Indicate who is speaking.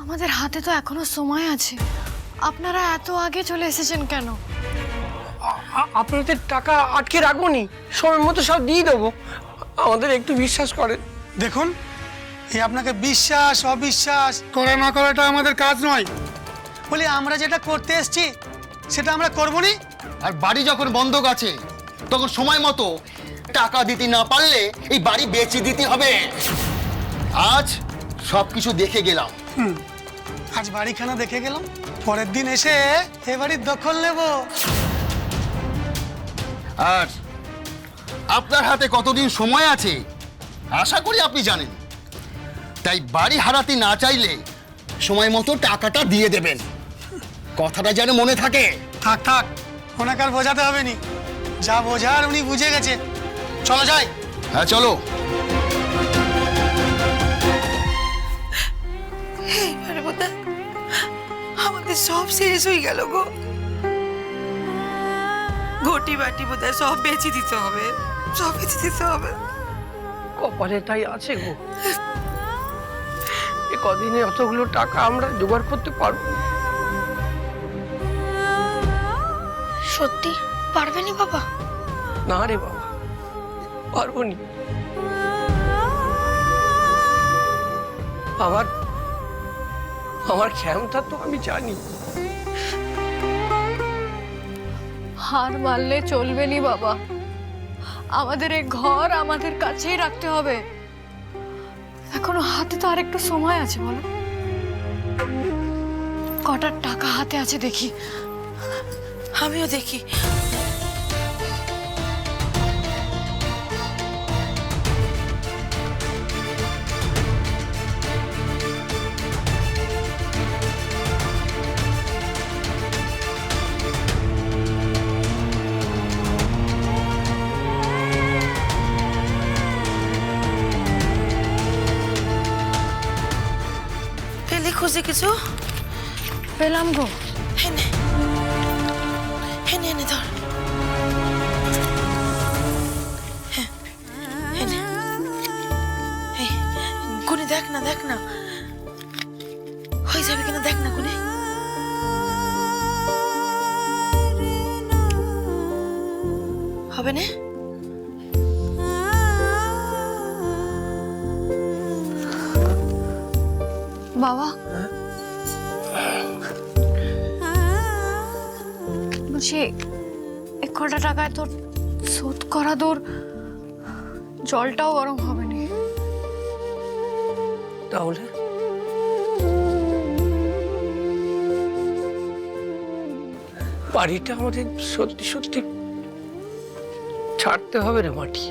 Speaker 1: আমাদের হাতে তো এখনও সময় আছে। আপনারা এত আগে চলে এসেছেন কেন?
Speaker 2: আপনাদের টাকা আটকে রাখবনি সময় মতো সব দিয়ে দেবো। আমাদের একটু বিশ্বাস করেন।
Speaker 3: দেখুন এই আপনাকে বিশ্বাস অবিশ্বাস করা না করাটা আমাদের কাজ নয়। বলি আমরা যেটা করতে এসেছি সেটা আমরা করব নি
Speaker 4: আর বাড়ি যখন বন্ধক আছে তখন সময় মতো টাকা দিতে না পারলে এই বাড়ি বেচে দিতে হবে। আজ সব কিছু দেখে গেলাম।
Speaker 3: আজ বাড়িখানা দেখে গেলাম। পরের দিন এসে এ বাড়ির দখল নেব।
Speaker 4: আর আপনার হাতে কতদিন সময় আছে? আশা করি আপনি জানেন। তাই বাড়ি হারাতে না চাইলে সময় মতো টাকাটা দিয়ে দেবেন। কথাটা যেন মনে থাকে।
Speaker 3: থাক থাক ওনাকে আর বোঝাতে হবে নি। যা বোঝার উনি বুঝে গেছে। চলো যাই।
Speaker 4: হ্যাঁ চলো।
Speaker 5: আমাদের সব শেষ হয়ে গেল গো। ঘটি বাটি বোধহয় সব বেচে দিতে হবে সব বেচে দিতে হবে।
Speaker 2: কপালে তাই আছে গো। এ কদিনে অতগুলো টাকা আমরা জোগাড় করতে পারব।
Speaker 1: সত্যি? পারবেনি বাবা?
Speaker 2: না রে বাবা পারব নি। আমার আমার ক্ষমতা তো আমি জানি।
Speaker 1: হার মারলে চলবে নি বাবা। আমাদের এই ঘর আমাদের কাছেই রাখতে হবে। এখনও হাতে তো আর একটু সময় আছে, বলো। কটার টাকা হাতে আছে দেখি।
Speaker 5: আমিও দেখি। খুঁজে কিছু?
Speaker 1: পেলাম গো।
Speaker 5: হেনে হেনে হেনে ধর। হ্যাঁ, গুনে দেখ না দেখ না। হয়ে যাবে কিনা দেখ না গুনে হবে না?
Speaker 1: বাবা। বলছি, এক কটা টাকায় তোর শোধ করা দূর জলটাও গরম হবে না।
Speaker 2: তাহলে? বাড়িটা আমাদের সত্যি সত্যি ছাড়তে হবে রে মাটি।